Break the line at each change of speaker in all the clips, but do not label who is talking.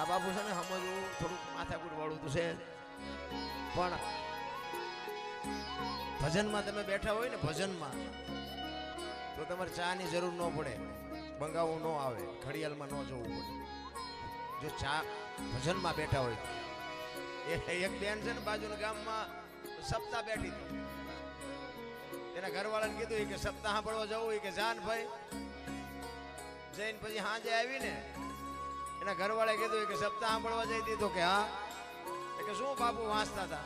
આ બાપુ છે ને સમજવું, થોડુંક માથાકૂટ વાળું તો છે. પણ ભજનમાં તમે બેઠા હોય ને ભજનમાં, તો તમારે ચાની જરૂર ન પડે. બંગાવવું ન આવે, ઘડિયાળમાં ન જવું પડે. જો ચા ભજનમાં બેઠા હોય, એ એક બેન છે ને બાજુના ગામમાં સપ્તાહ બેઠી હતી. એના ઘરવાળાને કીધું કે સપ્તાહ સાંભળવા જવું કે જાન ભાઈ, જઈને પછી સાંજે આવીને એના ઘરવાળાએ કીધું કે સપ્તાહ સાંભળવા જઈ દીધું કે હા. એ કે શું બાપુ વાંચતા હતા?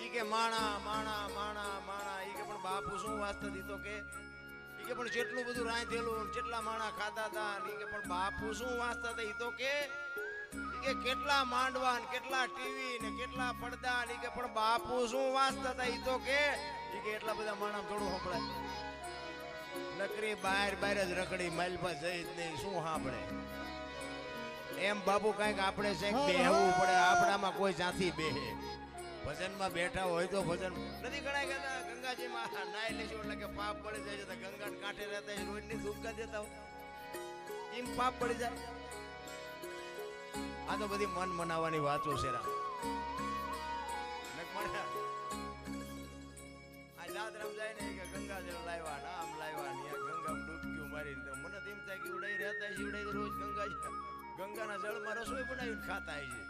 ઈ કે માણા માણા માણા માણા. ઈ કે પણ બાપુ શું વાંચતા દીધો કે? ઈ કે પણ જેટલું બધું રાંધેલું જેટલા માણા ખાતા હતા ઈ કે પણ બાપુ શું વાંચતા હતા? ઈ તો કે કે કેટલા માંડવા ને કેટલા ટીવી ને કેટલા પડદા ને કે પણ બાપુ શું વાંચતા હતા? ઈ તો કે, ઈ કે એટલા બધા માણા થોડું સંભળાય લકરી બહાર બહાર જ રખડી માઇલ જઈ જ નહીં. શું સાંભળે? એમ બાપુ કંઈક આપણે છે બેહવું પડે આપણામાં કોઈ જાથી બેહે. ભજનમાં બેઠા હોય તો ભજન નથી ગણાય કહેતા ગંગાજીમાં નાય લેશું એટલે કે પાપ પડી જાય છે તો ગંગા કાંઠે રહેતા રોજની ધૂપકા દેતા હોય. એમ પાપ પડી જાય. આ તો બધી મન મનાવવાની વાતો છે રા નકમણા, આ જાત્રામ જાય ને કે ગંગાજળ લાવ્યા નામ લાવ્યા ને ગંગામાં ડૂબકીઓ મારી મને એમ થાય કે ઉડાઈ રહેતા ઉડાઈ રોજ ગંગા ગંગાના જળમાં રસોઈ બનાવીને ખાતા છે.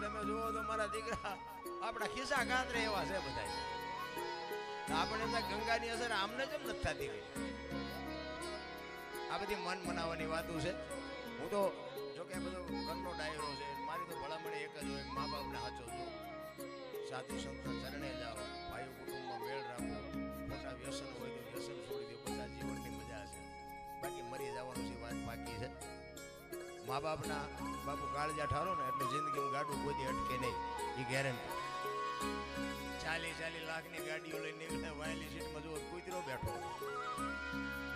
તમે જુઓ તો મારા દીકરા આપણા ખિસ્સા કાતરે એવા છે બધા આપણે એમના ગંગાની અસર આમને જેમ નથી થતી આ બધી મન મનાવવાની વાતો છે. હું તો જો કે બધો ઘરનો ડાયરો છે, મારી તો ભલામણ એક જ હોય મા બાપને સાચો છો સાધુ સંત ચરણે જાઓ ભાઈ કુટુંબમાં મેળ રાખો, મોટા વ્યસન હોય તો મા બાપના બાપુ કાળજા ઠારો ને એટલે જિંદગીમાં ગાડું કોઈ અટકે નહીં. એ ગેરંટી ચાલી ચાલી લાખની ગાડીઓ લઈને નીકળે વાયલી સીટમાં જુઓ કૂતરો બેઠો.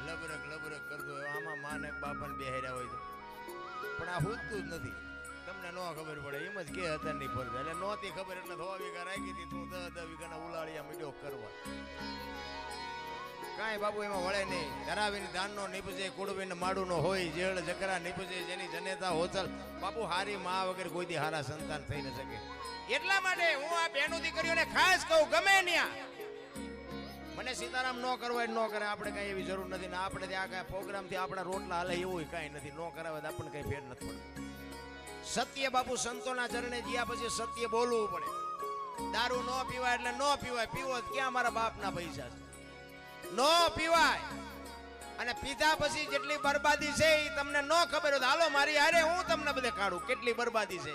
લબરક લબરક કરતો હોય. આમાં માને બાપાને બેહેર્યા હોય તો. પણ આ હોતું જ નથી. તમને ન ખબર પડે, એમ જ કે હતા નહીં પડતા એટલે નહોતી ખબર એટલે ધોવા વીઘા રાખી હતી, તું દસ દસ વીઘાના ઉલાળિયા મીડ્યો કરવા. કાંઈ બાબુ એમાં વળે નહીં. ધરાવીને ધાનનો નીપજે કુડવીને માડુનો હોય, જેળ, જકરા નીપજે, જેની જનેતા, હોચલ. બાપુ હારી મા વગર કોઈ હારા સંતાન થઈ ન શકે. એટલા માટે હું આ બહેનો દીકરીઓને ખાસ કહું, ગમે ત્યાં મને સીતારામ ન કરવા ન કરે, આપણે કાંઈ એવી જરૂર નથી. ને આપણે ત્યાં કાંઈ પ્રોગ્રામથી આપણા રોટલા હાલે એવું કાંઈ નથી. ન કરાવે તો આપણને કંઈ ફેર નથી પડતો. સત્ય બાપુ સંતોના ચરણે જ્યાં પછી સત્ય બોલવું પડે. દારૂ ન પીવાય એટલે ન પીવાય. પીવો ક્યાં મારા બાપના પૈસા છે? ન પીવાય. અને પીધા પછી જેટલી બરબાદી છે એ તમને ન ખબર હોય હાલો મારી અરે હું તમને બધે કાઢું. કેટલી બરબાદી છે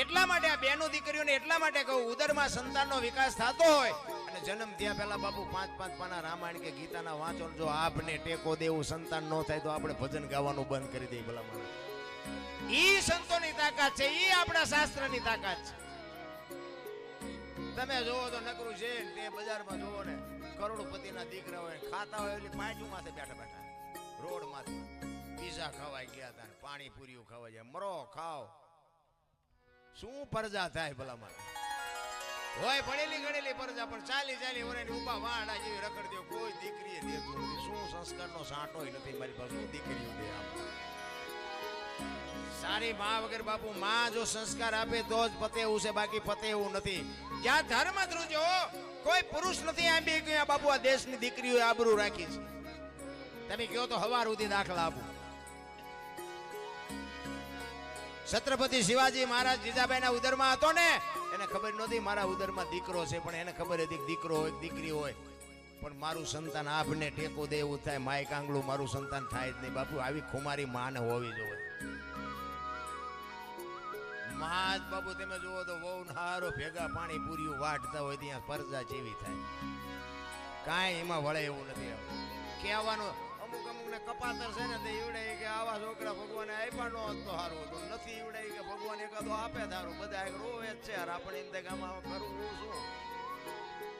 એટલા માટે આ બેનો દીકરીઓને એટલા માટે કહું, ઉદરમાં સંતાનનો વિકાસ થતો હોય અને જન્મ થયા પહેલા બાપુ પાંચ પાંચ પાના રામાયણ કે ગીતાના વાંચો જો આપને ટેકો દેવું, સંતાન ન થાય તો આપણે ભજન ગાવાનું બંધ કરી દઈએ ભલા મને ઈ સંતોની તાકાત છે, ઈ આપણા શાસ્ત્રની તાકાત છે. તમે જોવો તો નકરું છે તે બજારમાં જોવો ને, કરોડપતિના દીકરા હોય ખાતા હોય એટલે પાંચું માથે બેઠા બેઠા રોડ માથે પીઝા ખવાય ગયા હતા ને પાણીપુરીઓ ખવાય જાય મરો, ખાઓ. શું પરજા થાય ભલા મારે હોય ભણેલી ગણેલી પરજા, પણ ચાલી ચાલી વરેની ઊભા વાડા જેવી રખડ દો કોઈ દીકરીએ દેતું નથી. શું સંસ્કારનો સાંટોય નથી મારી પાસે? દીકરીઓ દે આમ? સારી માં વગર બાપુ માં જો સંસ્કાર આપે તો જ પતે એવું છે, બાકી પતે એવું નથી. જ્યાં ધર્મ ધ્રુજો, કોઈ પુરુષ નથી આમ બી ગયા બાપુ આ દેશની દીકરીઓ આબરૂ રાખી છે. તમે કહો તો હવાર સુધી દાખલા આપું. છત્રપતિ શિવાજી મહારાજ જીજાબાઈના ઉદરમાં હતો ને, એને ખબર નહોતી મારા ઉદરમાં દીકરો છે, પણ એને ખબર હતી દીકરો હોય, દીકરી હોય. પણ મારું સંતાન આપને ટેકો દે એવું થાય માય કાંગલું મારું સંતાન થાય જ નહીં. બાપુ, આવી ખુમારી માને હોવી જોઈએ. મહાજ બાબુ તમે જુઓ તો બહુ હારો ભેગા પાણી પૂર્યું વાટતા હોય ત્યાં પરજા જેવી થાય. કાંઈ એમાં વળે એવું નથી કહેવાનું અમુક અમુક ને કપાતર છે ને તે ઈવડાય કે આવા છોકરા ભગવાને આપ્યા નો હોત તો સારું હતું. નથી ઈવડાય કે ભગવાન એકાદો આપે તારું બધા એક રોવે જ છે. આપણે એમ કે આમાં કરવું શું?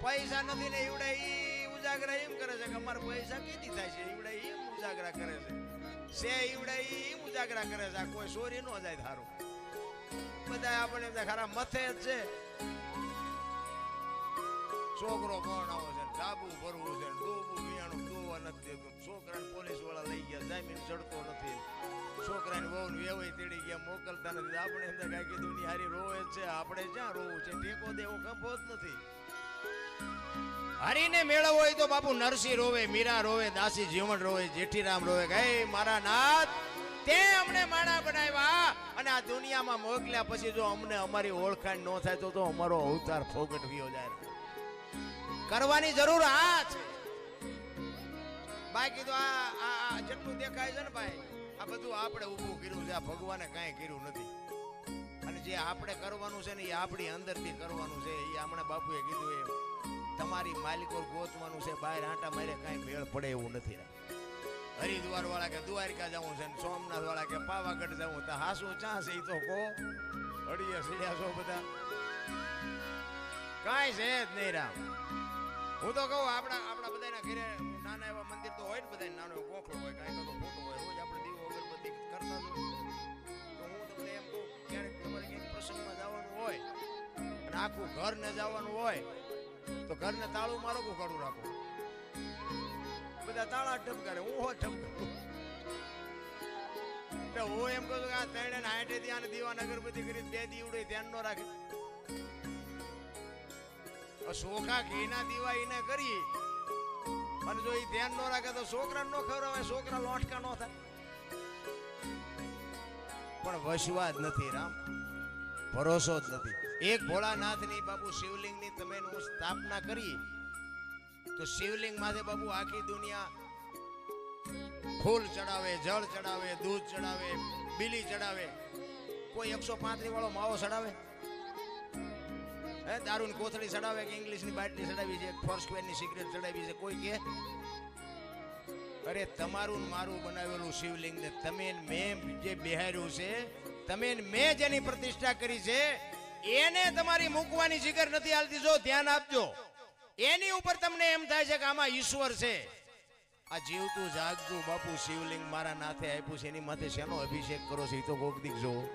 પૈસા નથી ને ઈવડાય ઈ ઉજાગરા એમ કરે છે કે અમારે પૈસા કીધી થાય છે. ઈવડે એમ ઉજાગરા કરે છે. સે ઈવડાય એમ ઉજાગરા કરે છે. આ કોઈ ચોરી ન જાય થારું બધા આપણે ખરા મથે જ છે. છોકરો ભણાવો છે? ડાબુ ભરવું છે, ડૂબું વિયાણું દોવા નથી દેતું. છોકરાને પોલીસવાળા લઈ ગયા, જામીન ચડતો નથી. છોકરાને વહુ વેવાઈ તેડી ગયા, મોકલતા નથી. આપણે એમ કાંઈ કીધું હારી રોવે છે. આપણે ક્યાં રોવું છે, ટેકો દેવો કંપો જ નથી. હરીને મેળવવો હોય તો બાપુ નરસિંહ રોવે, મીરા રોવે, દાસી જીવન રોવે, જેઠીરામ રોવે કઈ મારા નાથ તે અમને માણા બનાવ્યા અને આ દુનિયામાં મોકલ્યા પછી જો અમને અમારી ઓળખાણ ન થાય તો તો અમારો અવતાર ફોગટ વિયો જાય. કરવાની જરૂર આ છે. બાકી તો આ આ જેટલું દેખાય છે ને ભાઈ, આ બધું આપણે ઊભું કર્યું છે. આ ભગવાને કાંઈ કર્યું નથી. અને જે આપણે કરવાનું છે ને એ આપણી અંદરથી કરવાનું છે. એ હમણાં બાપુએ કીધું એમ, તમારી માલિકો ગોતવાનું છે, બહાર આંટા મારે કાંઈ મેળ પડે એવું નથી. હરિદ્વાર વાળા કે દ્વારકા જવું છે સોમનાથ વાળા કે પાવાગઢ જવું તો હાસું ચા છે તો કો અડીએ સીડ્યા છો બધા. કાંઈ છે જ નહીં રામ. હું તો કહું આપણા આપણા બધાના ઘરે નાના એવા મંદિર તો હોય ને બધા નાનો એવો ગોખલો હોય, કાંઈ તો ફોટો હોય. રોજ આપણે દીવો અગરબત્તી કરતા તો હું તમને એમ કહું, ક્યારેક તમારે ક્યાંક પ્રસંગમાં જવાનું હોય અને આખું ઘર ને જવાનું હોય, તો ઘરને તાળું મારો કે કાઢું રાખો. બધા તાળા ઠપકારે હું હો હું એમ કહું કે આ ત્રણે હાઠે ત્યાં દીવાન અગરબત્તી કરી બે દીવડે ધ્યાન નો રાખે. સોખા ઘીના દીવા એને કરી અને જો એ ધ્યાન ન રાખે તો છોકરા ન ખવડાવે છોકરા લોટકા ન થાય. પણ વસવા નથી રામ. ભરોસો જ નથી. એક ભોળાનાથની બાપુ શિવલિંગની તમે સ્થાપના કરી તો શિવલિંગ માથે બાબુ આખી દુનિયા ફૂલ ચડાવે, જળ ચડાવે, દૂધ ચડાવે, બીલી ચડાવે. કોઈ એકસો પાંત્રીસ વાળો માવો ચડાવે? હે, દારૂની કોથળી ચડાવે કે ઇંગ્લિશની બાટલી ચડાવી છે ફોર સ્ક્વેરની સિગરેટ ચડાવી છે, કોઈ કે? અરે, તમારું મારું બનાવેલું શિવલિંગ ને તમે મેં જે બિહાર્યું છે, તમે મેં જેની પ્રતિષ્ઠા કરી છે, એને તમારી મૂકવાની જીગર નથી હાલતી. જો ધ્યાન આપજો. એની ઉપર તમને એમ થાય છે કે આમાં ઈશ્વર છે. આ જીવતું, જાગતું બાપુ શિવલિંગ મારા નાથે આપ્યું છે, એની માથે શેનો અભિષેક કરો છો? એ તો કોક દીક જોવો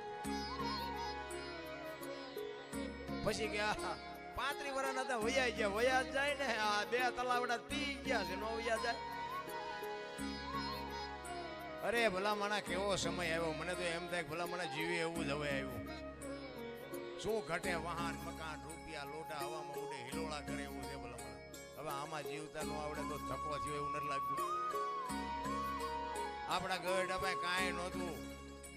પછી ગયા પાંત્રી વર્ષના હતા વયા ગયા, વયા જાય ને, આ બે તલાવડા પી ગયા છે, નો વયા જાય. અરે ભલા માણા કેવો સમય આવ્યો? મને તો એમ થાય ભલા માણા જીવે એવું જ હવે આવ્યું. શું ઘટે વાહન મકાન, રૂપિયા, લોટા, હવામાં ઉડે આમાં જીવતા ન આવડે તો થકવા જેવું એવું નથી લાગતું. આપણા ગઢ ભાઈ કાંઈ નહોતું,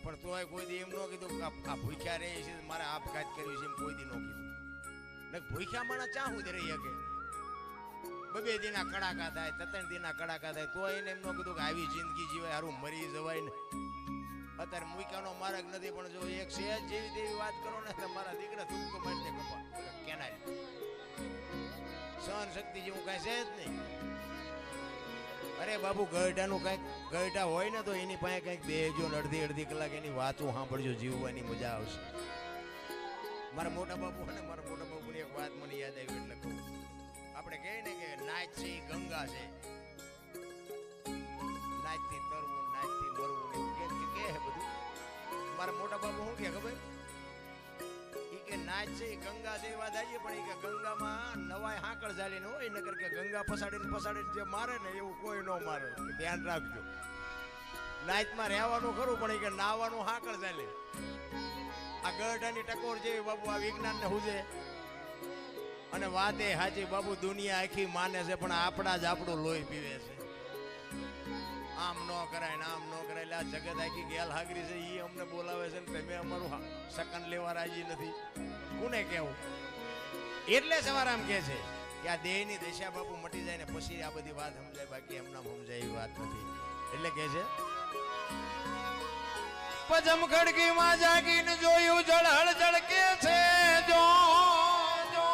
પણ તોય કોઈ દી એમ ન કીધું કે આ- ભૂખ્યા રહે છે, મારે આપઘાત કર્યું છે એમ કોઈ દી ન કીધું. ને ભૂખ્યા માણસ ચા સુધી રહી શકે? બબે દીના કડાકા થાય, તતણ દીના કડાકા થાય તો એને એમ ન કીધું કે આવી જિંદગી જીવાય, હારું મરી જવાય ને. અત્યારે મૂક્યાનો માર્ગ નથી, પણ જો એક સહેજ જેવી તેવી વાત કરો ને તો મારા દીકરા થૂમકો મારી દે કપા. કેનાલ. સહન શક્તિ જેવું કાંઈ છે જ નહીં. અરે બાબુ ગરડાનું કાંઈક ગરડા હોય ને તો એની પાસે કંઈક બેજો ને અડધી અડધી કલાક એની વાતો સાંભળજો, જીવવાની મજા આવશે. મારા મોટા બાપુ અને મારા મોટા બાપુની એક વાત મને યાદ આવી એટલે કહું. આપણે કહીએ ને કે નાચ છે ગંગા છે. નાચથી તરવું નાચથી મરવું એવું કે કે બધું? મારા મોટા બાપુ શું કે ખબર? કે નાચ છે, ગંગા છે જાય પણ એ કે ગંગામાં નવાય હાંકળ ઝાલીને હોય નગર કે ગંગા પસાડીને પસાડીને જે મારે ને એવું કોઈ ન મારે. ધ્યાન રાખજો. નાચમાં રહેવાનું ખરું, પણ એ કે નાવાનું હાંકળ ચાલે આ ગઢાની ટકોર જેવી બાબુ, આ વિજ્ઞાનને હુજે. અને વાતે હાજી બાબુ, દુનિયા આખી માને છે, પણ આપણા જ આપણું લોહી પીવે છે. આમ ન કરાય ને આમ ન કરાય, એટલે આ જગત આખી ગેલ છે એ અમને બોલાવે છે ને તમે અમારું સકન લેવા રાજી નથી. કોને કેવું એટલે સવારામ કે છે કે આ દેહની દશા બાપુ મટી જાય ને પછી આ બધી વાત સમજાય, બાકી એમના સમજાય એવી વાત નથી. એટલે કે છે, પજમ ખડકી માં જાગીને જોયું જળહળ ઝળકે છે, જો જો.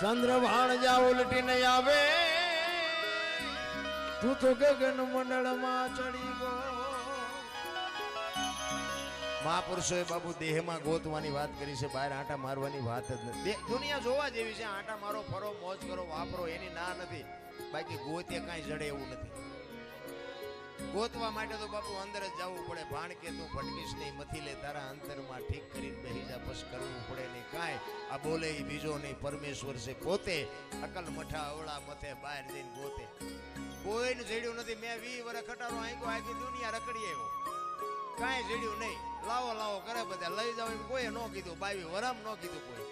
ચંદ્રભાણ જા ઉલટીને આવે તું તો ગગન મંડળમાં ચડી ગયો. મહાપુરુષોએ બાબુ દેહમાં ગોતવાની વાત કરી છે, બહાર આંટા મારવાની વાત જ નથી. દુનિયા જોવા જેવી છે, આંટા મારો, ફરો, મોજ કરો, વાપરો, એની ના નથી. બાકી ગોતે કાંઈ જડે એવું નથી. ગોતવા માટે તો બાપુ અંદર જ જવું પડે. ભાણ કે તું ફટકીશ નહીં, મથી લે, તારા અંતરમાં ઠીક કરીને બેહી જા કરવું પડે નહીં કાંઈ. આ બોલે બીજો નહીં, પરમેશ્વર છે પોતે. અકલ મઠા અવળા મથે બહાર જઈને ગોતે. કોઈને જડ્યું નથી. મેં વી વર્ષ ખટારો આંક્યો, આખી દુનિયા રખડી આવ્યો. કાંઈ જડ્યું નહીં. લાવો લાવો, કરે બધા. લઈ જાવ એમ કોઈએ ન કીધું. બાવી વરામ ન કીધું કોઈ.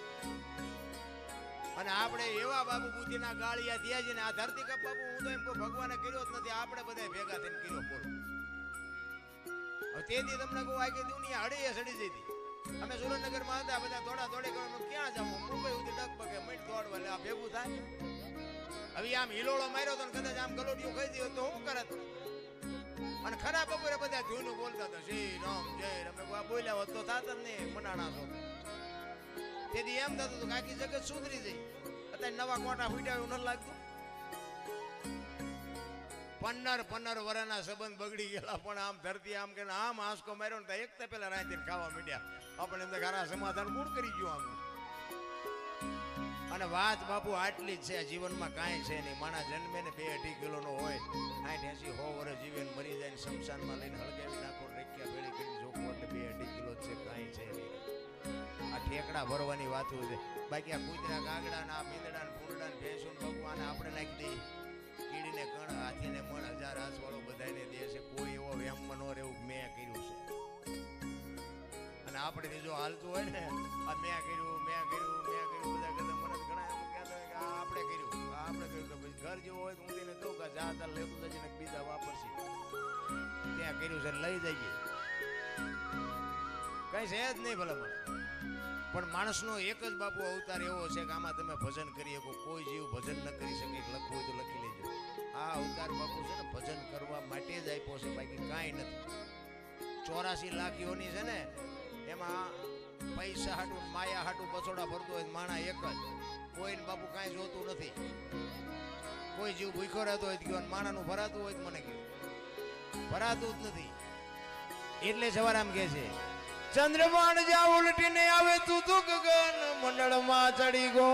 અને આપણે એવા બાબુ બુદ્ધિના ગાળિયા થયા છે ને, આ ધરતી કપ બાબુ, હું તો એમ કોઈ ભગવાને કર્યો જ નથી. આપણે બધા ભેગા થઈને કર્યો બોલો. તેથી તમને કહું, આખી દુનિયા હડીએ સડી જતી અમે સુરેન્દ્રનગરમાં હતા, બધા દોડા દોડે કરવાનું ક્યાં જવું મુંબઈ સુધી ડગપગે મીઠ દોડવા. ભેગું થાય હવે આમ હિલોળો માર્યો તો કદાચ આમ ગલોડિયું ખાઈ દીધું તો શું કરત અને ખરા બપોરે બધા જૂનું બોલતા હતા શ્રી રામ, જય રામ. બોલ્યા હોત તો થાત જ મનાણા છો તેથી એમ થતું હતું કાકી જગત સુધરી જઈ અત્યારે નવા કોટા ફૂટ્યા એવું ન લાગતું. પન્નર પન્નર વરાના સંબંધ બગડી ગયેલા, પણ આમ ધરતી આમ કે આમ આંસકો માર્યો ને એક તો પેલા રાતે ખાવા મીડ્યા. આપણે એમ તો સમાધાન કોણ કરી ગયું આમ? અને વાત બાપુ આટલી જ છે, જીવનમાં કાંઈ છે નહીં. માણા જન્મે ને બે અઢી કિલોનો હોય સાઠ એસી હો વર્ષ જીવે મરી જાય ને શમશાનમાં લઈને હળગાવી નાખો રેખ્યા ભેળી કરી જોખો એટલે બે અઢી કિલો છે, કાંઈ છે નહીં. આ ઠેકડા ભરવાની વાતો છે. બાકી આ કૂતરા કાગડા ના મીંદડા ને ફૂલડા ને ભેંસું ભગવાન આપણે નાખી દઈ કીડીને કણ, હાથીને મણ, હજાર હાથ વાળો બધાને દે છે. કોઈ એવો વેમ ન રહેવું મેં કર્યું છે. અને આપણે જો હાલતું હોય ને, આ મેં કર્યું મેં કર્યું મેં કર્યું, બધા ઘર જેવું હોય તો હું તેને કહું કે જા તાર લેતું જજે ને બીજા વાપરશે. ત્યાં કર્યું છે લઈ જઈએ. કઈ છે જ નહીં ભલે મને. પણ માણસનો એક જ બાપુ અવતાર એવો છે કે આમાં તમે ભજન કરી શકો. કોઈ જીવ ભજન ન કરી શકે લખવું હોય તો લખી લેજો. આ અવતાર બાપુ છે ને ભજન કરવા માટે જ આપ્યો છે, બાકી કાંઈ નથી. ચોરાસી લાખ યોની છે ને, એમાં પૈસા હાટું, માયા હાટું પછોડા ભરતો હોય માણા એક જ. કોઈને બાપુ કાંઈ જોતું નથી. કોઈ જીવ ભૂખ્યો રહેતો હોય ગયો માણાનું ભરાતું હોય તો મને કયો ભરાતું જ નથી. એટલે સવારામ કહે છે ચંદ્રમાન જા ઉલટીને આવે તું તું ગગન મંડળમાં ચડી ગો